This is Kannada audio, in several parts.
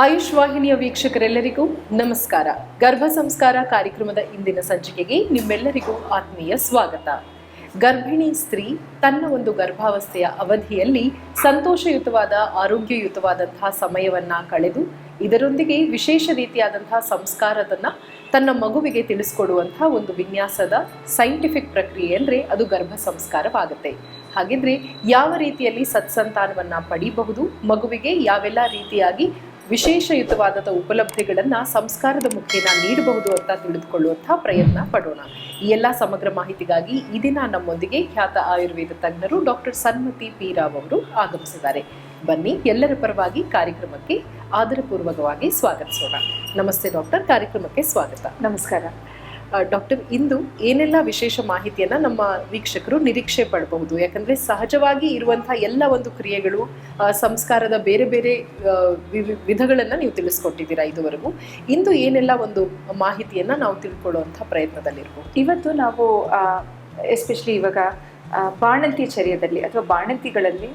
ಆಯುಷ್ ವಾಹಿನಿಯ ವೀಕ್ಷಕರೆಲ್ಲರಿಗೂ ನಮಸ್ಕಾರ. ಗರ್ಭ ಸಂಸ್ಕಾರ ಕಾರ್ಯಕ್ರಮದ ಇಂದಿನ ಸಂಚಿಕೆಗೆ ನಿಮ್ಮೆಲ್ಲರಿಗೂ ಆತ್ಮೀಯ ಸ್ವಾಗತ. ಗರ್ಭಿಣಿ ಸ್ತ್ರೀ ತನ್ನ ಒಂದು ಗರ್ಭಾವಸ್ಥೆಯ ಅವಧಿಯಲ್ಲಿ ಸಂತೋಷಯುತವಾದ, ಆರೋಗ್ಯಯುತವಾದಂತಹ ಸಮಯವನ್ನ ಕಳೆದು, ಇದರೊಂದಿಗೆ ವಿಶೇಷ ರೀತಿಯಾದಂತಹ ಸಂಸ್ಕಾರದನ್ನ ತನ್ನ ಮಗುವಿಗೆ ತಿಳಿಸ್ಕೊಡುವಂತಹ ಒಂದು ವಿನ್ಯಾಸದ ಸೈಂಟಿಫಿಕ್ ಪ್ರಕ್ರಿಯೆ ಅಂದರೆ ಅದು ಗರ್ಭ ಸಂಸ್ಕಾರವಾಗುತ್ತೆ. ಹಾಗಿದ್ರೆ ಯಾವ ರೀತಿಯಲ್ಲಿ ಸತ್ಸಂತಾನವನ್ನ ಪಡೀಬಹುದು, ಮಗುವಿಗೆ ಯಾವೆಲ್ಲ ರೀತಿಯಾಗಿ ವಿಶೇಷಯುತವಾದ ಉಪಲಬ್ಧಿಗಳನ್ನ ಸಂಸ್ಕಾರದ ಮುಖೇನ ನೀಡಬಹುದು ಅಂತ ತಿಳಿದುಕೊಳ್ಳುವಂತಹ ಪ್ರಯತ್ನ ಪಡೋಣ. ಈ ಎಲ್ಲ ಸಮಗ್ರ ಮಾಹಿತಿಗಾಗಿ ಈ ದಿನ ನಮ್ಮೊಂದಿಗೆ ಖ್ಯಾತ ಆಯುರ್ವೇದ ತಜ್ಞರು ಡಾಕ್ಟರ್ ಸನ್ಮತಿ ಪಿ ರಾವ್ ಅವರು ಆಗಮಿಸಿದ್ದಾರೆ. ಬನ್ನಿ, ಎಲ್ಲರ ಪರವಾಗಿ ಕಾರ್ಯಕ್ರಮಕ್ಕೆ ಆದರಪೂರ್ವಕವಾಗಿ ಸ್ವಾಗತಿಸೋಣ. ನಮಸ್ತೆ ಡಾಕ್ಟರ್, ಕಾರ್ಯಕ್ರಮಕ್ಕೆ ಸ್ವಾಗತ. ನಮಸ್ಕಾರ. ಡಾಕ್ಟರ್ ಇಂದು ಏನೆಲ್ಲ ವಿಶೇಷ ಮಾಹಿತಿಯನ್ನು ನಮ್ಮ ವೀಕ್ಷಕರು ನಿರೀಕ್ಷೆ ಪಡಬಹುದು? ಯಾಕಂದರೆ ಸಹಜವಾಗಿ ಇರುವಂತಹ ಎಲ್ಲ ಒಂದು ಕ್ರಿಯೆಗಳು ಸಂಸ್ಕಾರದ ಬೇರೆ ಬೇರೆ ವಿಧಗಳನ್ನು ನೀವು ತಿಳಿಸ್ಕೊಟ್ಟಿದ್ದೀರಾ ಇದುವರೆಗೂ? ಇಂದು ಏನೆಲ್ಲ ಒಂದು ಮಾಹಿತಿಯನ್ನು ನಾವು ತಿಳ್ಕೊಳ್ಳುವಂಥ ಪ್ರಯತ್ನದಲ್ಲಿರ್ಬೋದು? ಇವತ್ತು ನಾವು ಎಸ್ಪೆಷಲಿ ಇವಾಗ ಬಾಣಂತಿ ಚರ್ಯದಲ್ಲಿ ಅಥವಾ ಬಾಣಂತಿಗಳಲ್ಲಿ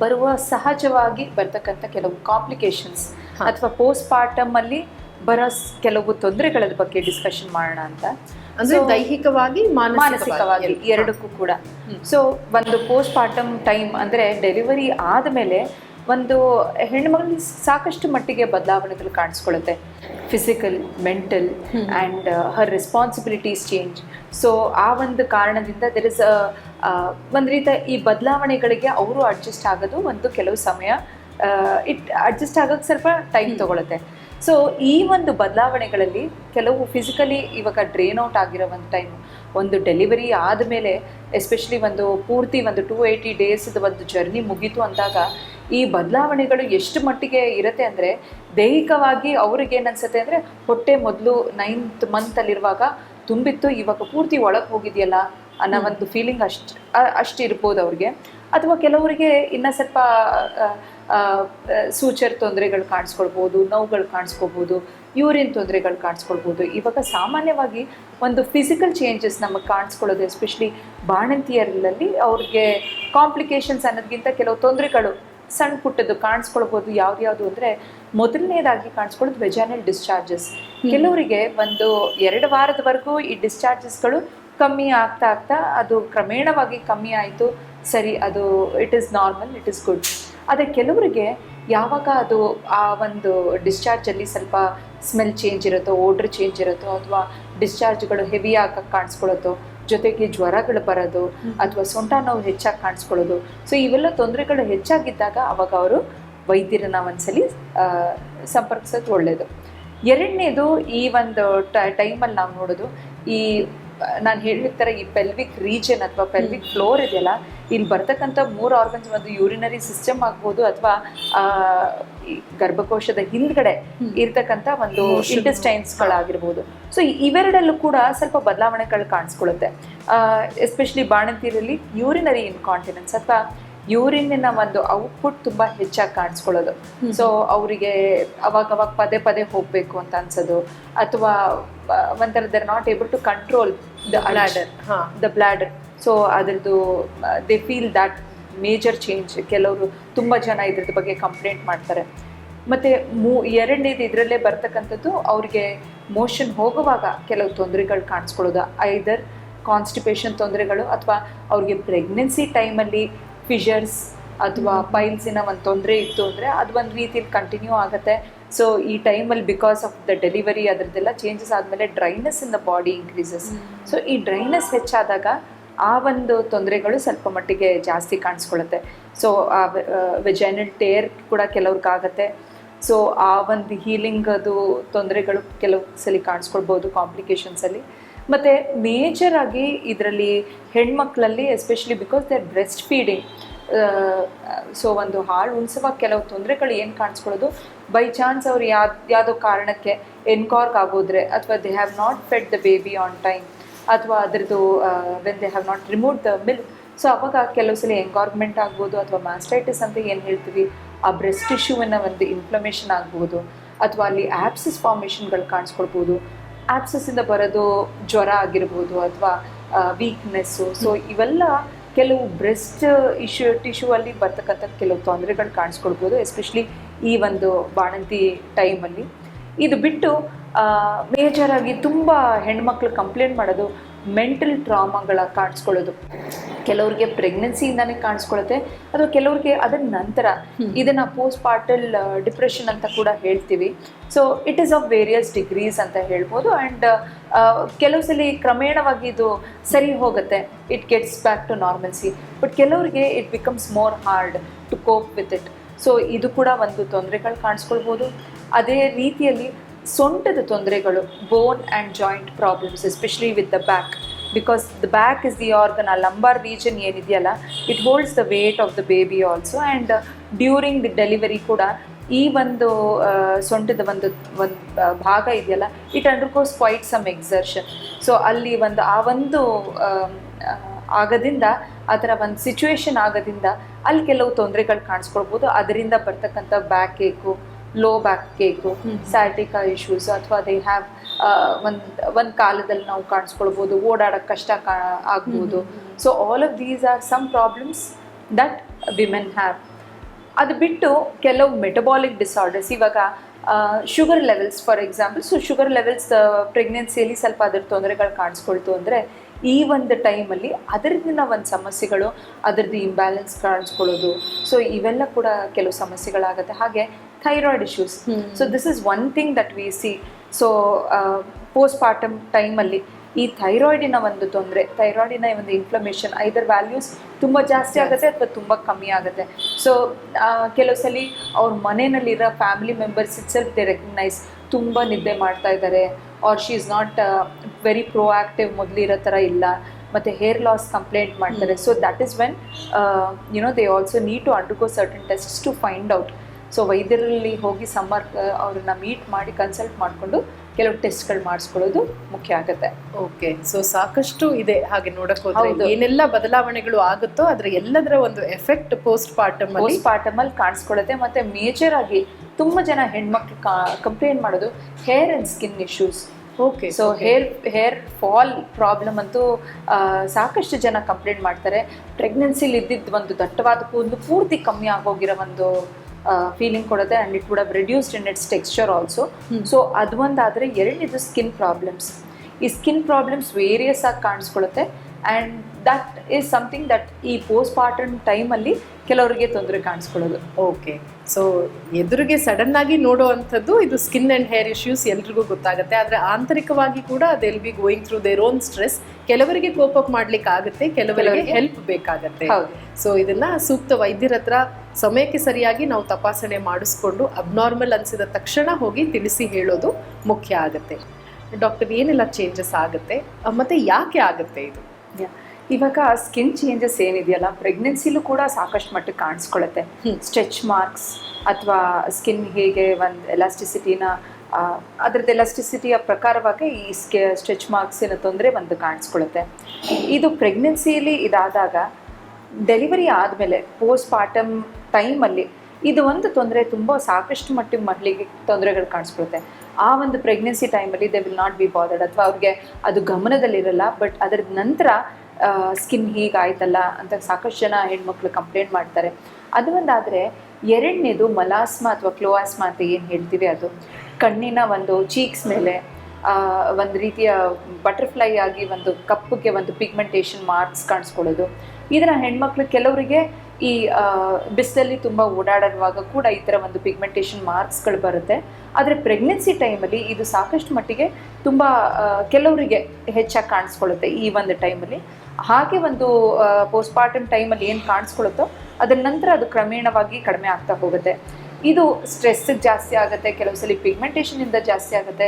ಬರುವ ಸಹಜವಾಗಿ ಬರ್ತಕ್ಕಂಥ ಕೆಲವು ಕಾಂಪ್ಲಿಕೇಶನ್ಸ್ ಅಥವಾ ಪೋಸ್ಟ್ ಪಾರ್ಟಮ್ ಅಲ್ಲಿ ಬರೋ ಕೆಲವು ತೊಂದರೆಗಳ ಬಗ್ಗೆ ಡಿಸ್ಕಷನ್ ಮಾಡೋಣ ಅಂತ ಅಂದ್ರೆ ದೈಹಿಕವಾಗಿ ಮಾನಸಿಕವಾಗಿ ಎರಡಕ್ಕೂ ಕೂಡ. ಸೊ ಒಂದು ಪೋಸ್ಟ್ ಪಾರ್ಟಮ್ ಟೈಮ್ ಅಂದ್ರೆ ಡೆಲಿವರಿ ಆದಮೇಲೆ ಒಂದು ಹೆಣ್ಮಗಳು ಸಾಕಷ್ಟು ಮಟ್ಟಿಗೆ ಬದಲಾವಣೆಗಳು ಕಾಣಿಸ್ಕೊಳ್ಳುತ್ತೆ physical mental. And her responsibilities change so ಆ ಒಂದು ಕಾರಣದಿಂದ ದೆರ್ ಇಸ್ ಒಂದು ರೀತಿ ಈ ಬದಲಾವಣೆಗಳಿಗೆ ಅವರು ಅಡ್ಜಸ್ಟ್ ಆಗೋದು ಒಂದು ಕೆಲವು ಸಮಯ ಇಟ್ ಅಡ್ಜಸ್ಟ್ ಆಗೋಕ್ಕೆ ಸ್ವಲ್ಪ ಟೈಮ್. ತಗೊಳುತ್ತೆ ಸೊ ಈ ಒಂದು ಬದಲಾವಣೆಗಳಲ್ಲಿ ಕೆಲವು ಫಿಸಿಕಲಿ ಇವಾಗ ಡ್ರೈನ್ ಔಟ್ ಆಗಿರೋ ಒಂದು ಟೈಮ್ ಒಂದು ಡೆಲಿವರಿ ಆದಮೇಲೆ ಎಸ್ಪೆಷಲಿ ಒಂದು ಪೂರ್ತಿ ಒಂದು ಟೂ ಏಯ್ಟಿ ಡೇಸ್ದು ಒಂದು ಜರ್ನಿ ಮುಗೀತು ಅಂದಾಗ ಈ ಬದಲಾವಣೆಗಳು ಎಷ್ಟು ಮಟ್ಟಿಗೆ ಇರುತ್ತೆ ಅಂದರೆ ದೈಹಿಕವಾಗಿ ಅವ್ರಿಗೆ ಏನನ್ಸುತ್ತೆ ಅಂದರೆ ಹೊಟ್ಟೆ ಮೊದಲು ನೈನ್ತ್ ಮಂತಲ್ಲಿರುವಾಗ ತುಂಬಿತ್ತು ಇವಾಗ ಪೂರ್ತಿ ಒಳಗೆ ಹೋಗಿದೆಯಲ್ಲ ಅನ್ನೋ ಒಂದು ಫೀಲಿಂಗ್ ಅಷ್ಟು ಅಷ್ಟು ಇರ್ಬೋದು ಅವ್ರಿಗೆ. ಅಥವಾ ಕೆಲವರಿಗೆ ಇನ್ನೂ ಸ್ವಲ್ಪ ಸೂಚರ್ ತೊಂದರೆಗಳು ಕಾಣಿಸ್ಕೊಳ್ಬೋದು ನೋವುಗಳು ಕಾಣಿಸ್ಕೊಬೋದು ಯೂರಿನ್ ತೊಂದರೆಗಳು ಕಾಣಿಸ್ಕೊಳ್ಬೋದು. ಇವಾಗ ಸಾಮಾನ್ಯವಾಗಿ ಒಂದು ಫಿಸಿಕಲ್ ಚೇಂಜಸ್ ನಮಗೆ ಕಾಣಿಸ್ಕೊಳ್ಳೋದು ಎಸ್ಪೆಷಲಿ ಬಾಣಂತಿಯರಲ್ಲಿ ಅವ್ರಿಗೆ ಕಾಂಪ್ಲಿಕೇಶನ್ಸ್ ಅನ್ನೋದಕ್ಕಿಂತ ಕೆಲವು ತೊಂದರೆಗಳು ಸಣ್ಣ ಪುಟ್ಟದ್ದು ಕಾಣಿಸ್ಕೊಳ್ಬೋದು. ಯಾವ್ದ್ಯಾವುದು ಅಂದರೆ ಮೊದಲನೇದಾಗಿ ಕಾಣಿಸ್ಕೊಳ್ಳೋದು ವೆಜಾನಲ್ ಡಿಸ್ಚಾರ್ಜಸ್ ಕೆಲವರಿಗೆ ಒಂದು ಎರಡು ವಾರದವರೆಗೂ ಈ ಡಿಸ್ಚಾರ್ಜಸ್ಗಳು ಕಮ್ಮಿ ಆಗ್ತಾ ಆಗ್ತಾ ಅದು ಕ್ರಮೇಣವಾಗಿ ಕಮ್ಮಿ ಆಯಿತು. ಸರಿ ಅದು it is normal it is good ಆದರೆ ಕೆಲವರಿಗೆ ಯಾವಾಗ ಅದು ಆ ಒಂದು ಡಿಸ್ಚಾರ್ಜಲ್ಲಿ ಸ್ವಲ್ಪ ಸ್ಮೆಲ್ ಚೇಂಜ್ ಇರುತ್ತೋ ಓಡ್ರ್ ಚೇಂಜ್ ಇರುತ್ತೋ ಅಥವಾ ಡಿಸ್ಚಾರ್ಜ್ಗಳು ಹೆವಿ ಆಗಕ್ಕೆ ಕಾಣಿಸ್ಕೊಳ್ಳೋದು ಜೊತೆಗೆ ಜ್ವರಗಳು ಬರೋದು ಅಥವಾ ಸೊಂಟ ನೋವು ಹೆಚ್ಚಾಗಿ ಕಾಣಿಸ್ಕೊಳ್ಳೋದು. ಸೊ ಇವೆಲ್ಲ ತೊಂದರೆಗಳು ಹೆಚ್ಚಾಗಿದ್ದಾಗ ಅವಾಗ ಅವರು ವೈದ್ಯರನ್ನ ಒಂದ್ಸಲಿ ಸಂಪರ್ಕಿಸೋದು ಒಳ್ಳೆಯದು ಎರಡನೇದು ಈ ಒಂದು ಟೈಮಲ್ಲಿ ನಾವು ನೋಡೋದು ಈ ನಾನು ಹೇಳಿದ ಥರ ಈ ಪೆಲ್ವಿಕ್ ರೀಜನ್ ಅಥವಾ ಪೆಲ್ವಿಕ್ ಫ್ಲೋರ್ ಇದೆಯಲ್ಲ ಇಲ್ಲಿ ಬರ್ತಕ್ಕಂಥ ಮೂರು ಆರ್ಗನ್ಸ್ ಒಂದು ಯೂರಿನರಿ ಸಿಸ್ಟಮ್ ಆಗ್ಬೋದು ಅಥವಾ ಗರ್ಭಕೋಶದ ಹಿಂದ್ಗಡೆ. ಇರ್ತಕ್ಕಂಥ ಒಂದು. ಇಂಟೆಸ್ಟೈನ್ಸ್ಗಳಾಗಿರ್ಬೋದು ಸೊ ಇವೆರಡಲ್ಲೂ ಕೂಡ ಸ್ವಲ್ಪ ಬದಲಾವಣೆಗಳು ಕಾಣಿಸ್ಕೊಳ್ಳುತ್ತೆ ಎಸ್ಪೆಷಲಿ ಬಾಣಂತಿರಲ್ಲಿ ಯೂರಿನರಿ ಇನ್ಕಾಂಟಿನೆನ್ಸ್ ಅಥವಾ ಯೂರಿನ್ನ ಒಂದು ಔಟ್ಪುಟ್ ತುಂಬ ಹೆಚ್ಚಾಗಿ ಕಾಣಿಸ್ಕೊಳ್ಳೋದು. ಸೊ ಅವರಿಗೆ ಅವಾಗ ಅವಾಗ ಪದೇ ಪದೇ ಹೋಗಬೇಕು ಅಂತ ಅನ್ಸೋದು ಅಥವಾ ಒಂಥರ are not able to control the bladder ಹಾಂ ದ ಬ್ಲಾಡರ್ ಸೊ ಅದ್ರದ್ದು they feel that major change ಕೆಲವರು ತುಂಬ ಜನ ಇದ್ರದ್ದು ಬಗ್ಗೆ ಕಂಪ್ಲೇಂಟ್ ಮಾಡ್ತಾರೆ. ಮತ್ತು ಮೂ ಎರಡನೇದು ಇದರಲ್ಲೇ ಬರ್ತಕ್ಕಂಥದ್ದು ಅವ್ರಿಗೆ ಮೋಷನ್ ಹೋಗುವಾಗ ಕೆಲವು ತೊಂದರೆಗಳು ಕಾಣಿಸ್ಕೊಳ್ಳೋದು. ಐದರ್ ಕಾನ್ಸ್ಟಿಪೇಷನ್ ತೊಂದರೆಗಳು ಅಥವಾ ಅವ್ರಿಗೆ ಪ್ರೆಗ್ನೆನ್ಸಿ ಟೈಮಲ್ಲಿ ಫಿಷರ್ಸ್ ಅಥವಾ ಪೈಲ್ಸಿನ ಒಂದು ತೊಂದರೆ ಇತ್ತು ಅಂದರೆ ಅದು ಒಂದು ರೀತಿಯಲ್ಲಿ ಕಂಟಿನ್ಯೂ ಆಗುತ್ತೆ. ಸೊ ಈ ಟೈಮಲ್ಲಿ ಬಿಕಾಸ್ ಆಫ್ ದ ಡೆಲಿವರಿ ಅದರದ್ದೆಲ್ಲ ಚೇಂಜಸ್ ಆದಮೇಲೆ dryness in the body increases so ಈ ಡ್ರೈನೆಸ್ ಹೆಚ್ಚಾದಾಗ ಆ ಒಂದು ತೊಂದರೆಗಳು ಸ್ವಲ್ಪ ಮಟ್ಟಿಗೆ ಜಾಸ್ತಿ ಕಾಣಿಸ್ಕೊಳ್ಳುತ್ತೆ ಸೊ ಆ ವೆಜೈನಲ್ ಟೇರ್ ಕೂಡ ಕೆಲವ್ರಿಗಾಗತ್ತೆ. ಸೊ ಆ ಒಂದು ಹೀಲಿಂಗ್ ಅದು ತೊಂದರೆಗಳು ಕೆಲವು ಸಲ ಕಾಣಿಸ್ಕೊಳ್ಬೋದು ಕಾಂಪ್ಲಿಕೇಶನ್ಸಲ್ಲಿ ಮತ್ತು ಮೇಜರ್ ಆಗಿ ಇದರಲ್ಲಿ ಹೆಣ್ಮಕ್ಳಲ್ಲಿ especially because they are breastfeeding so ಒಂದು ಹಾಳು ಉಣಿಸುವ ಕೆಲವು ತೊಂದರೆಗಳು ಏನು ಕಾಣಿಸ್ಕೊಳ್ಳೋದು ಬೈ ಚಾನ್ಸ್ ಅವ್ರು ಯಾವ್ದು ಯಾವುದೋ ಕಾರಣಕ್ಕೆ ಎನ್ಕಾರ್ಕ್ ಆಗೋದ್ರೆ ಅಥವಾ they have not fed the baby on time ಅಥವಾ ಅದರದ್ದು when they have not remove the milk so ಅವಾಗ ಕೆಲವು ಸಲ ಎಂಗಾರ್ಗ್ಮೆಂಟ್ ಆಗ್ಬೋದು ಅಥವಾ ಮ್ಯಾಸ್ಟೈಟಿಸ್ ಅಂತ ಏನು ಹೇಳ್ತೀವಿ? ಆ ಬ್ರೆಸ್ಟ್ ಟಿಶ್ಯೂವಿನ ಒಂದು ಇನ್ಫ್ಲಮೇಷನ್ ಆಗ್ಬೋದು ಅಥವಾ ಅಲ್ಲಿ ಆ್ಯಪ್ಸಿಸ್ ಫಾರ್ಮೇಷನ್ಗಳು ಕಾಣಿಸ್ಕೊಳ್ಬೋದು. ಆ್ಯಪ್ಸಸ್ಸಿಂದ ಬರೋದು ಜ್ವರ ಆಗಿರ್ಬೋದು ಅಥವಾ ವೀಕ್ನೆಸ್ಸು ಸೊ ಇವೆಲ್ಲ ಕೆಲವು ಬ್ರೆಸ್ಟ್ ಇಶ್ಯೂ ಟಿಶ್ಯೂ ಅಲ್ಲಿ ಬರ್ತಕ್ಕಂಥ ಕೆಲವು ತೊಂದರೆಗಳು ಕಾಣಿಸ್ಕೊಳ್ಬೋದು ಎಸ್ಪೆಷಲಿ ಈ ಒಂದು ಬಾಣಂತಿ ಟೈಮಲ್ಲಿ ಇದು ಬಿಟ್ಟು ಮೇಜರಾಗಿ ತುಂಬ ಹೆಣ್ಮಕ್ಳು ಕಂಪ್ಲೇಂಟ್ ಮಾಡೋದು ಮೆಂಟಲ್ ಟ್ರಾಮಾಗಳ ಕಾಣಿಸ್ಕೊಳ್ಳೋದು. ಕೆಲವ್ರಿಗೆ ಪ್ರೆಗ್ನೆನ್ಸಿಯಿಂದಾನೇ ಕಾಣಿಸ್ಕೊಳ್ಳುತ್ತೆ ಅಥವಾ ಕೆಲವ್ರಿಗೆ ಅದರ ನಂತರ. ಇದನ್ನು ಪೋಸ್ಟ್ ಪಾರ್ಟಲ್ ಡಿಪ್ರೆಷನ್ ಅಂತ ಕೂಡ ಹೇಳ್ತೀವಿ. So it is of various degrees ಅಂತ ಹೇಳ್ಬೋದು. ಆ್ಯಂಡ್ ಕೆಲವು ಸಲ ಕ್ರಮೇಣವಾಗಿ ಇದು ಸರಿ ಹೋಗುತ್ತೆ. It gets back to normalcy but ಕೆಲವರಿಗೆ it becomes more hard to cope with it so ಇದು ಕೂಡ ಒಂದು ತೊಂದರೆಗಳು ಕಾಣಿಸ್ಕೊಳ್ಬೋದು. ಅದೇ ರೀತಿಯಲ್ಲಿ ಸೊಂಟದ ತೊಂದರೆಗಳು bone and joint problems especially with the back because the back is the organ ಆ ಲಂಬಾರ್ ರೀಜನ್ ಏನಿದೆಯಲ್ಲ it holds the weight of the baby also and during the delivery ಕೂಡ ಈ ಒಂದು ಸೊಂಟದ ಒಂದು ಒಂದು ಭಾಗ ಇದೆಯಲ್ಲ it undergoes quite some exertion so ಅಲ್ಲಿ ಒಂದು ಆ ಒಂದು ಆಗೋದಿಂದ ಆ, ಥರ ಒಂದು ಸಿಚುವೇಶನ್ ಆಗೋದಿಂದ ಅಲ್ಲಿ ಕೆಲವು ತೊಂದರೆಗಳು ಕಾಣಿಸ್ಕೊಳ್ಬೋದು. ಅದರಿಂದ ಬರ್ತಕ್ಕಂಥ back ache low back ache sciatica issues ಅಥವಾ ದೇ ಹ್ಯಾವ್ ಒಂದು ಒಂದು ಕಾಲದಲ್ಲಿ ನಾವು ಕಾಣಿಸ್ಕೊಳ್ಬೋದು. ಓಡಾಡೋಕ್ಕೆ ಕಷ್ಟ ಕಾ ಆಗ್ಬೋದು. So all of these are some problems that women have ಅದು ಬಿಟ್ಟು ಕೆಲವು ಮೆಟಬಾಲಿಕ್ ಡಿಸಾರ್ಡರ್ಸ್ ಇವಾಗ sugar levels for example so sugar levels ಪ್ರೆಗ್ನೆನ್ಸಿಯಲ್ಲಿ ಸ್ವಲ್ಪ ಅದ್ರ ತೊಂದರೆಗಳು ಕಾಣಿಸ್ಕೊಳ್ತು ಅಂದರೆ ಈ ಒಂದು ಟೈಮಲ್ಲಿ ಅದರಿಂದ ಒಂದು ಸಮಸ್ಯೆಗಳು ಅದರದ್ದು ಇಂಬ್ಯಾಲೆನ್ಸ್ ಕಾಣಿಸ್ಕೊಳ್ಳೋದು. ಸೊ ಇವೆಲ್ಲ ಕೂಡ ಕೆಲವು ಸಮಸ್ಯೆಗಳಾಗುತ್ತೆ. ಹಾಗೆ thyroid issues so this is one thing that we see so postpartum ಟೈಮಲ್ಲಿ ಈ ಥೈರಾಯ್ಡಿನ ಒಂದು ತೊಂದರೆ ಥೈರಾಯ್ಡಿನ ಒಂದು ಇನ್ಫ್ಲಮೇಷನ್ ಐದರ್ ವ್ಯಾಲ್ಯೂಸ್ ತುಂಬ ಜಾಸ್ತಿ ಆಗುತ್ತೆ ಅಥವಾ ತುಂಬ ಕಮ್ಮಿ ಆಗುತ್ತೆ. ಸೊ ಕೆಲವು ಸಲ ಅವ್ರ ಮನೆಯಲ್ಲಿರೋ family members itself they recognize ತುಂಬ ನಿದ್ದೆ ಮಾಡ್ತಾ ಇದ್ದಾರೆ or she is not very proactive ಮೊದಲಿರೋ ಥರ ಇಲ್ಲ. ಮತ್ತು ಹೇರ್ ಲಾಸ್ ಕಂಪ್ಲೇಂಟ್ ಮಾಡ್ತಾರೆ. So that is when you know they also need to undergo certain tests to find out so ವೈದ್ಯರಲ್ಲಿ ಹೋಗಿ ಸಂಪರ್ಕ ಅವ್ರನ್ನ ಮೀಟ್ ಮಾಡಿ ಕನ್ಸಲ್ಟ್ ಮಾಡಿಕೊಂಡು ಕೆಲವು ಟೆಸ್ಟ್ಗಳು ಮಾಡಿಸ್ಕೊಳ್ಳೋದು ಮುಖ್ಯ ಆಗುತ್ತೆ. ಓಕೆ ಸೊ ಸಾಕಷ್ಟು ಇದೆ ಹಾಗೆ ನೋಡಕ್ ಹೋದ್ರೆ ಏನೆಲ್ಲ ಬದಲಾವಣೆಗಳು ಆಗುತ್ತೋ ಅದ್ರ ಎಲ್ಲದರ ಒಂದು ಎಫೆಕ್ಟ್ ಪೋಸ್ಟ್ ಪಾರ್ಟಮ್ ಅಲ್ಲಿ? ಪಾರ್ಟಮ್ ಅಲ್ಲಿ ಕಾಣಿಸ್ಕೊಳ್ಳುತ್ತೆ ಮತ್ತೆ ಮೇಜರ್ ಆಗಿ ತುಂಬಾ ಜನ ಹೆಣ್ಮಕ್ಳು ಕಂಪ್ಲೇಂಟ್ ಮಾಡೋದು hair and skin issues. Okay so hair hair fall problem ಅಂತೂ ಸಾಕಷ್ಟು ಜನ ಕಂಪ್ಲೇಂಟ್ ಮಾಡ್ತಾರೆ. ಪ್ರೆಗ್ನೆನ್ಸಿಲಿ ಇದ್ದಿದ್ದು ಒಂದು ದಟ್ಟವಾದ ಕೂದಲು ಪೂರ್ತಿ ಕಮ್ಮಿ ಆಗೋಗಿರೋ ಒಂದು ಫೀಲಿಂಗ್ ಕೊಡುತ್ತೆ and it would have reduced in its texture also so ಅದು ಒಂದಾದರೆ ಎರಡನೇದು ಸ್ಕಿನ್ ಪ್ರಾಬ್ಲಮ್ಸ್ ಈ ಸ್ಕಿನ್ ಪ್ರಾಬ್ಲಮ್ಸ್ ವೇರಿಯಸ್ ಆಗಿ ಕಾಣಿಸ್ಕೊಳ್ಳುತ್ತೆ and that is something that ಈ ಪೋಸ್ಟ್ ಪಾರ್ಟಮ್ ಟೈಮಲ್ಲಿ ಕೆಲವರಿಗೆ ತೊಂದರೆ ಕಾಣಿಸ್ಕೊಳ್ಳೋದು. ಓಕೆ ಸೊ ಎದುರಿಗೆ ಸಡನ್ ಆಗಿ ನೋಡುವಂಥದ್ದು ಇದು ಸ್ಕಿನ್ ಆ್ಯಂಡ್ ಹೇರ್ ಇಶ್ಯೂಸ್ ಎಲ್ರಿಗೂ ಗೊತ್ತಾಗುತ್ತೆ. ಆದರೆ ಆಂತರಿಕವಾಗಿ ಕೂಡ ಅದೆಲ್ be going through their own stress ಕೆಲವರಿಗೆ ಕೋಪ್ ಅಪ್ ಮಾಡ್ಲಿಕ್ಕೆ ಆಗುತ್ತೆ ಕೆಲವರಿಗೆ? ಹೆಲ್ಪ್ ಬೇಕಾಗತ್ತೆ. ಸೊ ಇದನ್ನ ಸೂಕ್ತ ವೈದ್ಯರ ಹತ್ರ ಸಮಯಕ್ಕೆ ಸರಿಯಾಗಿ ನಾವು ತಪಾಸಣೆ ಮಾಡಿಸ್ಕೊಂಡು ಅಬ್ನಾರ್ಮಲ್ ಅನಿಸಿದ ತಕ್ಷಣ ಹೋಗಿ ತಿಳಿಸಿ ಹೇಳೋದು ಮುಖ್ಯ ಆಗುತ್ತೆ. ಡಾಕ್ಟರ್ ಏನೆಲ್ಲ ಚೇಂಜಸ್ ಆಗುತ್ತೆ? ಮತ್ತೆ ಯಾಕೆ ಆಗುತ್ತೆ ಇದು. ಇವಾಗ ಸ್ಕಿನ್ ಚೇಂಜಸ್ ಏನಿದೆಯಲ್ಲ ಪ್ರೆಗ್ನೆನ್ಸಿಲೂ ಕೂಡ ಸಾಕಷ್ಟು ಮಟ್ಟಿಗೆ ಕಾಣಿಸ್ಕೊಳ್ಳುತ್ತೆ ಹ್ಮ್. ಸ್ಟ್ರೆಚ್ ಮಾರ್ಕ್ಸ್ ಅಥವಾ ಸ್ಕಿನ್ ಹೇಗೆ ಒಂದು ಎಲಾಸ್ಟಿಸಿಟಿನ ಅದರದ್ದು ಎಲಾಸ್ಟಿಸಿಟಿಯ ಪ್ರಕಾರವಾಗಿ ಈ ಸ್ಕೆ ಸ್ಟ್ರೆಚ್ ಮಾರ್ಕ್ಸಿನ ತೊಂದರೆ ಒಂದು ಕಾಣಿಸ್ಕೊಳ್ಳುತ್ತೆ ಇದು ಪ್ರೆಗ್ನೆನ್ಸಿಯಲ್ಲಿ ಇದಾದಾಗ ಡೆಲಿವರಿ ಆದಮೇಲೆ ಪೋಸ್ಟ್ ಪಾರ್ಟಮ್ ಟೈಮಲ್ಲಿ ಇದು ಒಂದು ತೊಂದರೆ ತುಂಬ ಸಾಕಷ್ಟು ಮಟ್ಟಿಗೆ ಮಹಿಳೆಗೆ ತೊಂದರೆಗಳು ಕಾಣಿಸ್ಬಿಡುತ್ತೆ. ಆ ಒಂದು ಪ್ರೆಗ್ನೆನ್ಸಿ ಟೈಮಲ್ಲಿ they will not be bothered ಅಥವಾ ಅವ್ರಿಗೆ ಅದು ಗಮನದಲ್ಲಿರಲ್ಲ ಬಟ್ ಅದರ ನಂತರ ಸ್ಕಿನ್ ಹೀಗಾಯ್ತಲ್ಲ ಅಂತ ಸಾಕಷ್ಟು ಜನ ಹೆಣ್ಮಕ್ಳು ಕಂಪ್ಲೇಂಟ್ ಮಾಡ್ತಾರೆ. ಅದು ಒಂದಾದರೆ, ಎರಡನೇದು ಮಲಾಸ್ಮಾ ಅಥವಾ ಕ್ಲೋಆಸ್ಮಾ ಅಂತ ಏನು ಹೇಳ್ತೀವಿ ಅದು? ಕಣ್ಣಿನ ಒಂದು ಚೀಕ್ಸ್ ಮೇಲೆ ಒಂದು ರೀತಿಯ ಬಟರ್ಫ್ಲೈ ಆಗಿ ಒಂದು ಕಪ್ಪಗೆ ಒಂದು ಪಿಗ್ಮೆಂಟೇಷನ್ ಮಾರ್ಕ್ಸ್ ಕಾಣಿಸ್ಕೊಳ್ಳೋದು. ಇದರ ಹೆಣ್ಮಕ್ಳು ಕೆಲವರಿಗೆ ಈ ಬಿಸಿಲಲ್ಲಿ ತುಂಬ ಓಡಾಡುವಾಗ ಕೂಡ ಈ ಥರ ಒಂದು ಪಿಗ್ಮೆಂಟೇಷನ್ ಮಾರ್ಕ್ಸ್ಗಳು ಬರುತ್ತೆ. ಆದರೆ ಪ್ರೆಗ್ನೆನ್ಸಿ ಟೈಮಲ್ಲಿ ಇದು ಸಾಕಷ್ಟು ಮಟ್ಟಿಗೆ ತುಂಬ ಕೆಲವರಿಗೆ ಹೆಚ್ಚಾಗಿ ಕಾಣಿಸ್ಕೊಳ್ಳುತ್ತೆ ಈ ಒಂದು ಟೈಮಲ್ಲಿ ಹಾಗೆ ಒಂದು ಪೋಸ್ಟ್ ಪಾರ್ಟಮ್ ಟೈಮಲ್ಲಿ ಏನು ಕಾಣಿಸ್ಕೊಳ್ಳುತ್ತೋ ಅದರ ನಂತರ ಅದು ಕ್ರಮೇಣವಾಗಿ ಕಡಿಮೆ ಆಗ್ತಾ ಹೋಗುತ್ತೆ. ಇದು ಸ್ಟ್ರೆಸ್ ಜಾಸ್ತಿ ಆಗುತ್ತೆ, ಕೆಲವು ಸಲ ಪಿಗ್ಮೆಂಟೇಷನ್ ಇಂದ ಜಾಸ್ತಿ ಆಗುತ್ತೆ.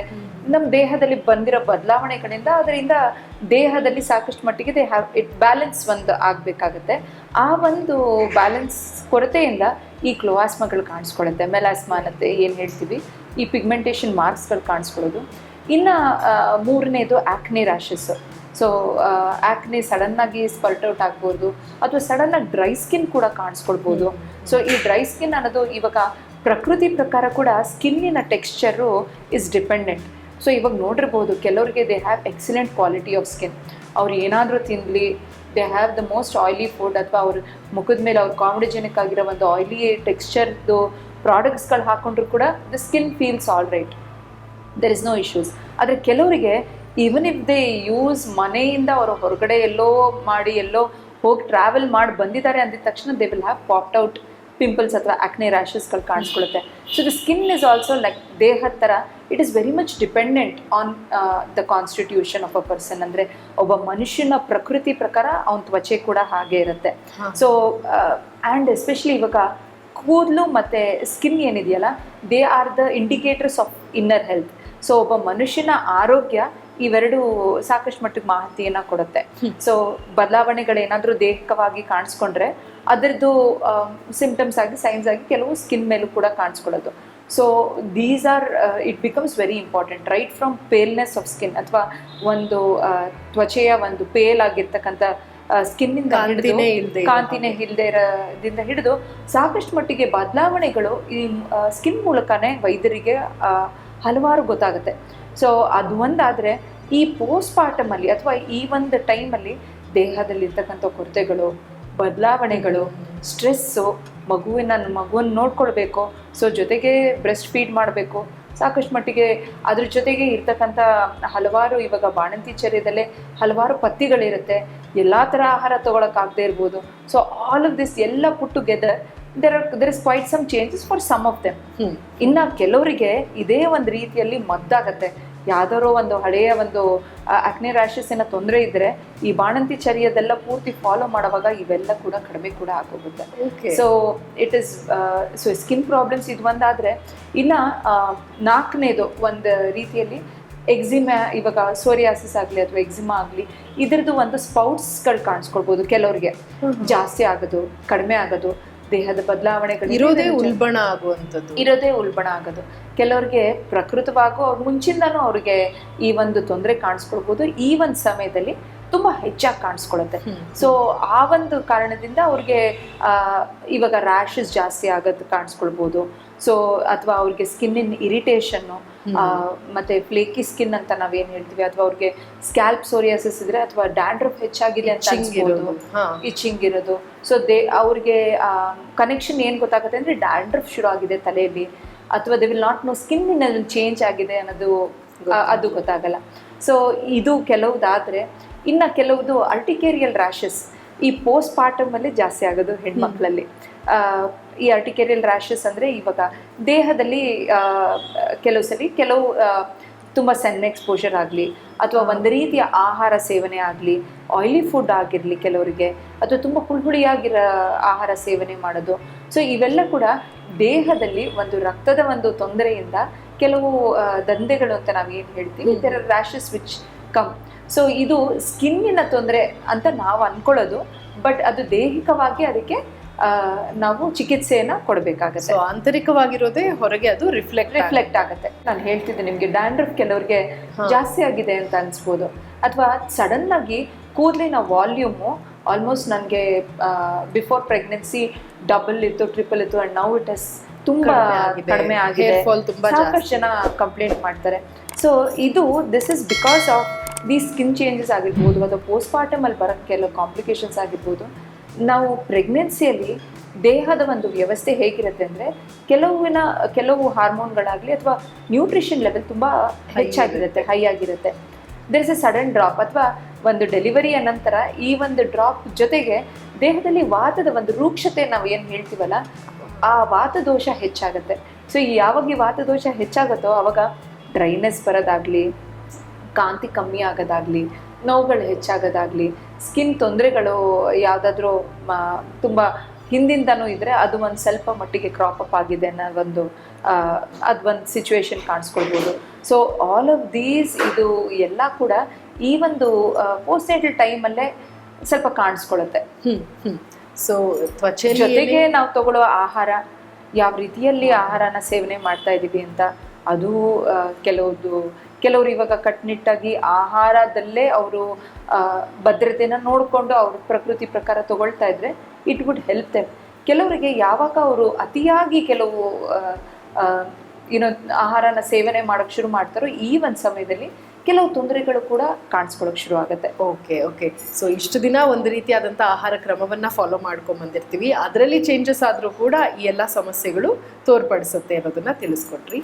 ನಮ್ಮ ದೇಹದಲ್ಲಿ ಬಂದಿರೋ ಬದಲಾವಣೆಗಳಿಂದ ಅದರಿಂದ ದೇಹದಲ್ಲಿ ಸಾಕಷ್ಟು ಮಟ್ಟಿಗೆ ದೇ ಹ್ಯಾವ್ ಇಟ್ ಬ್ಯಾಲೆನ್ಸ್ ಒಂದು ಆಗಬೇಕಾಗತ್ತೆ. ಆ ಒಂದು ಬ್ಯಾಲೆನ್ಸ್ ಕೊರತೆಯಿಂದ ಈ ಕ್ಲೋಆಸ್ಮಗಳು ಕಾಣಿಸ್ಕೊಳ್ಳುತ್ತೆ. ಮೆಲಾಸ್ಮಾ ಅನ್ನತ್ತೆ, ಏನು ಹೇಳ್ತೀವಿ? ಈ ಪಿಗ್ಮೆಂಟೇಷನ್ ಮಾರ್ಕ್ಸ್ಗಳು ಕಾಣಿಸ್ಕೊಳ್ಳೋದು. ಇನ್ನು ಮೂರನೇದು ಆ್ಯಕ್ನೆ ರ್ಯಾಷಸ್ ಸೊ ಆ್ಯಕ್ನೆ ಸಡನ್ನಾಗಿ ಸ್ಪರ್ಟ್ ಔಟ್ ಆಗ್ಬೋದು, ಅಥವಾ ಸಡನ್ನಾಗಿ ಡ್ರೈ ಸ್ಕಿನ್ ಕೂಡ ಕಾಣಿಸ್ಕೊಳ್ಬೋದು. ಸೊ ಈ ಡ್ರೈ ಸ್ಕಿನ್ ಅನ್ನೋದು ಇವಾಗ ಪ್ರಕೃತಿ ಪ್ರಕಾರ ಕೂಡ ಸ್ಕಿನ್ನಿನ ಟೆಕ್ಸ್ಚರು ಇಸ್ ಡಿಪೆಂಡೆಂಟ್ ಸೊ ಇವಾಗ ನೋಡಿರ್ಬೋದು ಕೆಲವರಿಗೆ they have excellent quality of skin ಅವ್ರು ಏನಾದರೂ ತಿನ್ನಲಿ they have the most oily food ಅಥವಾ ಅವ್ರ ಮುಖದ ಮೇಲೆ ಅವ್ರ ಕಾಮಿಡಿಜೆನಿಕ್ ಆಗಿರೋ ಒಂದು ಆಯ್ಲಿ ಟೆಕ್ಸ್ಚರ್ದು ಪ್ರಾಡಕ್ಟ್ಸ್ಗಳು ಹಾಕೊಂಡ್ರು ಕೂಡ the skin feels all right there is no issues ಆದರೆ ಕೆಲವರಿಗೆ ಈವನ್ ಇಫ್ ದೇ ಯೂಸ್ ಮನೆಯಿಂದ ಅವರು ಹೊರಗಡೆ ಎಲ್ಲೋ ಮಾಡಿ ಎಲ್ಲೋ ಹೋಗಿ ಟ್ರಾವೆಲ್ ಮಾಡಿ ಬಂದಿದ್ದಾರೆ ಅಂದಿದ ತಕ್ಷಣ they will have popped out pimples ಅಥವಾ ಆಕ್ನೆ ರ್ಯಾಷಸ್ಗಳು ಕಾಣಿಸ್ಕೊಳ್ಳುತ್ತೆ so the skin is also like ದೇಹದ ಥರ it is very much dependent on the constitution of a person ಅಂದರೆ ಒಬ್ಬ ಮನುಷ್ಯನ ಪ್ರಕೃತಿ ಪ್ರಕಾರ ಅವನ ತ್ವಚೆ ಕೂಡ ಹಾಗೆ ಇರುತ್ತೆ. ಸೊ ಆ್ಯಂಡ್ ಎಸ್ಪೆಷಲಿ ಇವಾಗ ಕೂದಲು ಮತ್ತು ಸ್ಕಿನ್ ಏನಿದೆಯಲ್ಲ they are the indicators of inner health so ಒಬ್ಬ ಮನುಷ್ಯನ ಆರೋಗ್ಯ ಇವೆರಡು ಸಾಕಷ್ಟು ಮಟ್ಟಿಗೆ ಮಾಹಿತಿಯನ್ನು ಕೊಡುತ್ತೆ. ಸೊ ಬದಲಾವಣೆಗಳೇನಾದರೂ ದೈಹಿಕವಾಗಿ ಕಾಣಿಸ್ಕೊಂಡ್ರೆ ಅದರದ್ದು ಸಿಂಪ್ಟಮ್ಸ್ ಆಗಿ ಸೈನ್ಸ್ ಆಗಿ ಕೆಲವು ಸ್ಕಿನ್ ಮೇಲೂ ಕೂಡ ಕಾಣಿಸ್ಕೊಳ್ಳೋದು. So these are it becomes very important right from paleness of skin ಅಥವಾ ಒಂದು ತ್ವಚೆಯ ಒಂದು ಪೇಲ್ ಆಗಿರ್ತಕ್ಕಂಥ ಸ್ಕಿನ್ನಿಂದ ಕಾಂತಿನೇ ಕಾಂತಿನೇ ಇಲ್ಲದೆ ಇರೋದಿಂದ ಹಿಡಿದು ಸಾಕಷ್ಟು ಮಟ್ಟಿಗೆ ಬದಲಾವಣೆಗಳು ಈ ಸ್ಕಿನ್ ಮೂಲಕನೇ ವೈದ್ಯರಿಗೆ ಹಲವಾರು ಗೊತ್ತಾಗುತ್ತೆ. ಸೊ ಅದು ಒಂದಾದರೆ ಈ ಪೋಸ್ಟ್ ಪಾರ್ಟಮಲ್ಲಿ ಅಥವಾ ಈ ಒಂದು ಟೈಮಲ್ಲಿ ದೇಹದಲ್ಲಿರ್ತಕ್ಕಂಥ ಕೊರತೆಗಳು ಬದಲಾವಣೆಗಳು ಸ್ಟ್ರೆಸ್ಸು ಮಗುವಿನ ಮಗುವನ್ನು ನೋಡ್ಕೊಳ್ಬೇಕು ಸೊ ಜೊತೆಗೆ ಬ್ರೆಸ್ಟ್ ಫೀಡ್ ಮಾಡಬೇಕು. ಸಾಕಷ್ಟು ಮಟ್ಟಿಗೆ ಅದ್ರ ಜೊತೆಗೆ ಇರ್ತಕ್ಕಂಥ ಹಲವಾರು ಇವಾಗ ಬಾಣಂತಿ ಚರ್ಯದಲ್ಲೇ ಹಲವಾರು ಪತ್ತಿಗಳಿರುತ್ತೆ. ಎಲ್ಲ ಥರ ಆಹಾರ ತೊಗೊಳಕ್ಕಾಗದೇ ಇರ್ಬೋದು. ಸೊ ಆಲ್ ಆಫ್ ದಿಸ್ ಎಲ್ಲ put together there are there is quite some changes for some of them ಇನ್ನು ಕೆಲವರಿಗೆ ಇದೇ ಒಂದು ರೀತಿಯಲ್ಲಿ ಮದ್ದಾಗತ್ತೆ. ಯಾವ್ದಾರೋ ಒಂದು ಹಳೆಯ ಒಂದು ಅಗ್ನಿ ರ್ಯಾಷಸ್ಸಿನ ತೊಂದರೆ ಇದ್ದರೆ ಈ ಬಾಣಂತಿ ಚರ್ಯದೆಲ್ಲ ಪೂರ್ತಿ ಫಾಲೋ ಮಾಡುವಾಗ ಇವೆಲ್ಲ ಕೂಡ ಕಡಿಮೆ ಕೂಡ ಆಗೋಗುತ್ತೆ. So it is so skin problems ಇದು ಒಂದಾದರೆ ಇನ್ನು ನಾಲ್ಕನೇದು ಒಂದು ರೀತಿಯಲ್ಲಿ ಎಕ್ಸಿಮಾ ಇವಾಗ ಸೋರಿಯಾಸಿಸ್ ಆಗಲಿ ಅಥವಾ ಎಕ್ಸಿಮಾ ಆಗಲಿ ಇದರದ್ದು ಒಂದು ಸ್ಪೌಟ್ಸ್ಗಳು ಕಾಣಿಸ್ಕೊಳ್ಬೋದು ಕೆಲವರಿಗೆ. ಜಾಸ್ತಿ ಆಗೋದು ಕಡಿಮೆ ಆಗೋದು. ದೇಹದ ಬದಲಾವಣೆಗಳು ಇರೋದೇ ಉಲ್ಬಣ ಆಗುವಂಥದ್ದು. ಇರೋದೇ ಉಲ್ಬಣ ಆಗೋದು. ಕೆಲವ್ರಿಗೆ ಪ್ರಕೃತವಾಗೂ ಅವ್ರ ಮುಂಚಿಂದನೂ ಅವ್ರಿಗೆ ಈ ಒಂದು ತೊಂದರೆ ಕಾಣಿಸ್ಕೊಳ್ಬೋದು. ಈ ಒಂದು ಸಮಯದಲ್ಲಿ ತುಂಬ ಹೆಚ್ಚಾಗಿ ಕಾಣಿಸ್ಕೊಳುತ್ತೆ. ಸೊ ಆ ಒಂದು ಕಾರಣದಿಂದ ಅವ್ರಿಗೆ ಇವಾಗ ರ್ಯಾಶಸ್ ಜಾಸ್ತಿ ಆಗೋದು ಕಾಣಿಸ್ಕೊಳ್ಬೋದು. ಸೊ ಅಥವಾ ಅವ್ರಿಗೆ ಸ್ಕಿನ್ನಿನ ಇರಿಟೇಷನ್ನು ಮತ್ತೆ ಫ್ಲೇಕಿ ಸ್ಕಿನ್ ಅಂತ ನಾವೇನ್ ಹೇಳ್ತೀವಿ? ಅಥವಾ ಅವ್ರಿಗೆ ಸ್ಕ್ಯಾಲ್ಪ್ ಸೋರಿಯಾಸಿಸ್ ಇದ್ರೆ ಅಥವಾ ಡ್ಯಾಂಡ್ರಫ್ ಹೆಚ್ಚಾಗಿದೆ ಅಂತ ಅನ್ಸ್ಬೋದು. ಇಚಿಂಗ್ ಇರೋದು. ಸೊ ದೇ ಅವ್ರಿಗೆ ಕನೆಕ್ಷನ್ ಏನ್ ಗೊತ್ತಾಗುತ್ತೆ ಅಂದ್ರೆ ಡ್ಯಾಂಡ್ರಫ್ ಶುರು ಆಗಿದೆ ತಲೆಯಲ್ಲಿ. ಅಥವಾ they will not know skin change ಆಗಿದೆ ಅನ್ನೋದು ಅದು ಗೊತ್ತಾಗಲ್ಲ. ಸೊ ಇದು ಕೆಲವುದಾದ್ರೆ ಇನ್ನ ಕೆಲವುದು ಅಲ್ಟಿಕೇರಿಯಲ್ ರ್ಯಾಷಸ್ ಈ ಪೋಸ್ಟ್ ಪಾರ್ಟಮ್ ಅಲ್ಲಿ ಜಾಸ್ತಿ ಆಗೋದು ಹೆಣ್ಮಕ್ಳಲ್ಲಿ. ಈ ಅರ್ಟಿಕೇರಿಯಲ್ ರ್ಯಾಷಸ್ ಅಂದರೆ ಇವಾಗ ದೇಹದಲ್ಲಿ ಕೆಲವು ಸಲ ಕೆಲವು ತುಂಬ ಸಣ್ಣ ಎಕ್ಸ್ಪೋಜರ್ ಆಗಲಿ ಅಥವಾ ಒಂದು ರೀತಿಯ ಆಹಾರ ಸೇವನೆ ಆಗಲಿ ಆಯಿಲಿ ಫುಡ್ ಆಗಿರಲಿ ಕೆಲವರಿಗೆ ಅಥವಾ ತುಂಬ ಹುಳಿಹುಳಿಯಾಗಿರೋ ಆಹಾರ ಸೇವನೆ ಮಾಡೋದು. ಸೊ ಇವೆಲ್ಲ ಕೂಡ ದೇಹದಲ್ಲಿ ಒಂದು ರಕ್ತದ ಒಂದು ತೊಂದರೆಯಿಂದ ಕೆಲವು ದಂಧೆಗಳು ಅಂತ ನಾವು ಏನು ಹೇಳ್ತೀವಿ ಇದರ ರ್ಯಾಷಸ್ ವಿಚ್ ಕಮ್ ಸೊ ಇದು ಸ್ಕಿನ್ನಿನ ತೊಂದರೆ ಅಂತ ನಾವು ಅಂದ್ಕೊಳ್ಳೋದು ಬಟ್ ಅದು ದೈಹಿಕವಾಗಿ ಅದಕ್ಕೆ ನಾವು ಚಿಕಿತ್ಸೆಯನ್ನ ಕೊಡಬೇಕಾಗತ್ತೆ. ಆಂತರಿಕವಾಗಿರೋದೇ ಹೊರಗೆ ಅದು ರಿಫ್ಲೆಕ್ಟ್ ರಿಫ್ಲೆಕ್ಟ್ ಆಗುತ್ತೆ. ನಾನು ಹೇಳ್ತಿದ್ದೆ ನಿಮಗೆ ಡ್ಯಾಂಡ್ರಫ್ ಕೆಲವರಿಗೆ ಜಾಸ್ತಿ ಆಗಿದೆ ಅಂತ ಅನ್ಸ್ಬೋದು. ಅಥವಾ ಸಡನ್ ಆಗಿ ಕೂದಲಿನ ವಾಲ್ಯೂಮು ಆಲ್ಮೋಸ್ಟ್ ನನಗೆ ಬಿಫೋರ್ ಪ್ರೆಗ್ನೆನ್ಸಿ ಡಬಲ್ ಇತ್ತು ಟ್ರಿಪಲ್ ಇತ್ತು ಅಂಡ್ ನೌ ಇಟ್ ಎಸ್ ತುಂಬಾ ಕಡಿಮೆ ಆಗಿದೆ. ಸಾಕಷ್ಟು ಜನ ಕಂಪ್ಲೇಂಟ್ ಮಾಡ್ತಾರೆ. ಸೊ ಇದು this is because of the skin changes ಆಗಿರ್ಬೋದು ಅಥವಾ ಪೋಸ್ಟ್ ಪಾರ್ಟಮ್ ಅಲ್ಲಿ ಬರೋ ಕೆಲವು ಕಾಂಪ್ಲಿಕೇಶನ್ಸ್ ಆಗಿರ್ಬೋದು ನಾವು ಪ್ರೆಗ್ನೆನ್ಸಿಯಲ್ಲಿ ದೇಹದ ಒಂದು ವ್ಯವಸ್ಥೆ ಹೇಗಿರುತ್ತೆ ಅಂದರೆ ಕೆಲವಿನ ಕೆಲವು ಹಾರ್ಮೋನ್ಗಳಾಗಲಿ ಅಥವಾ ನ್ಯೂಟ್ರಿಷನ್ ಲೆವೆಲ್ ತುಂಬ ಹೆಚ್ಚಾಗಿರುತ್ತೆ ಹೈ ಆಗಿರುತ್ತೆ there is a sudden drop ಅಥವಾ ಒಂದು ಡೆಲಿವರಿಯ ನಂತರ ಈ ಒಂದು ಡ್ರಾಪ್ ಜೊತೆಗೆ ದೇಹದಲ್ಲಿ ವಾತದ ಒಂದು ರೂಕ್ಷತೆ ನಾವು ಏನು ಹೇಳ್ತೀವಲ್ಲ ಆ ವಾತದೋಷ ಹೆಚ್ಚಾಗುತ್ತೆ. ಸೊ ಈ ಯಾವಾಗ ಈ ವಾತದೋಷ ಹೆಚ್ಚಾಗುತ್ತೋ ಅವಾಗ ಡ್ರೈನೆಸ್ ಬರೋದಾಗಲಿ ಕಾಂತಿ ಕಮ್ಮಿ ಆಗೋದಾಗಲಿ ನೋವುಗಳು ಹೆಚ್ಚಾಗೋದಾಗಲಿ ಸ್ಕಿನ್ ತೊಂದರೆಗಳು ಯಾವುದಾದ್ರೂ ತುಂಬ ಹಿಂದಿಂದನೂ ಇದ್ದರೆ ಅದು ಒಂದು ಸ್ವಲ್ಪ ಮಟ್ಟಿಗೆ ಕ್ರಾಪ್ ಅಪ್ ಆಗಿದೆ ಅನ್ನೋ ಒಂದು ಅದು ಒಂದು ಸಿಚುವೇಶನ್ ಕಾಣಿಸ್ಕೊಳ್ಬೋದು. ಸೊ ಆಲ್ ಆಫ್ ದೀಸ್ ಇದು ಎಲ್ಲ ಕೂಡ ಈ ಒಂದು ಪೋಸ್ಟ್ ನೇಟಲ್ ಟೈಮಲ್ಲೇ ಸ್ವಲ್ಪ ಕಾಣಿಸ್ಕೊಳ್ಳುತ್ತೆ ಸೊ ತ್ವಚೆ ಜೊತೆಗೆ ನಾವು ತಗೊಳ್ಳೋ ಆಹಾರ ಯಾವ ರೀತಿಯಲ್ಲಿ ಆಹಾರನ ಸೇವನೆ ಮಾಡ್ತಾ ಇದ್ದೀವಿ ಅಂತ ಅದು ಕೆಲವ್ದು ಕೆಲವರು ಇವಾಗ ಕಟ್ಟುನಿಟ್ಟಾಗಿ ಆಹಾರದಲ್ಲೇ ಅವರು ಭದ್ರತೆನ ನೋಡಿಕೊಂಡು ಅವ್ರ ಪ್ರಕೃತಿ ಪ್ರಕಾರ ತಗೊಳ್ತಾ ಇದ್ರೆ ಇಟ್ ವುಡ್ ಹೆಲ್ಪ್ ದೆಮ್. ಕೆಲವರಿಗೆ ಯಾವಾಗ ಅವರು ಅತಿಯಾಗಿ ಕೆಲವು ಏನೋ ಆಹಾರನ ಸೇವನೆ ಮಾಡೋಕ್ಕೆ ಶುರು ಮಾಡ್ತಾರೋ ಈ ಒಂದು ಸಮಯದಲ್ಲಿ ಕೆಲವು ತೊಂದರೆಗಳು ಕೂಡ ಕಾಣಿಸ್ಕೊಳ್ಳೋಕೆ ಶುರು ಆಗುತ್ತೆ. Okay okay. ಸೊ ಇಷ್ಟು ದಿನ ಒಂದು ರೀತಿಯಾದಂಥ ಆಹಾರ ಕ್ರಮವನ್ನು ಫಾಲೋ ಮಾಡ್ಕೊಂಡು ಬಂದಿರ್ತೀವಿ ಅದರಲ್ಲಿ ಚೇಂಜಸ್ ಆದರೂ ಕೂಡ ಈ ಎಲ್ಲ ಸಮಸ್ಯೆಗಳು ತೋರ್ಪಡಿಸುತ್ತೆ ಅನ್ನೋದನ್ನು ತಿಳಿಸ್ಕೊಟ್ರಿ.